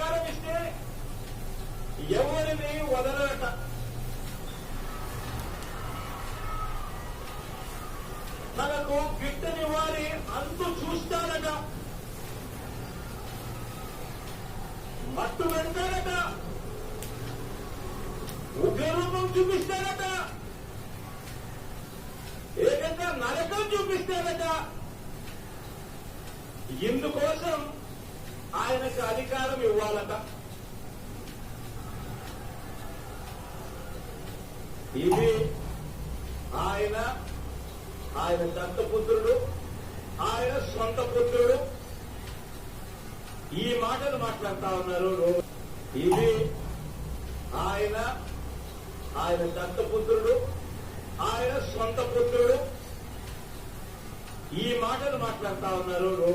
అధికారం ఇస్తే ఎవరిని వదలట? తనకు గిట్టని వారి అంతు చూస్తారట. మట్టు పెడతారట. ఉగ్రరూపం చూపిస్తారట. ఏకంగా నరకం చూపిస్తారట. ఇందుకోసం ఆయనకు అధికారం ఇవ్వాలట. ఇది ఆయన ఆయన దత్తపుత్రుడు ఆయన సొంత పుత్రుడు. ఈ మాటలు మాట్లాడుతా ఉన్నారు ఇది ఆయన ఆయన దత్తపుత్రుడు ఆయన సొంత పుత్రుడు. ఈ మాటలు మాట్లాడుతా ఉన్నారు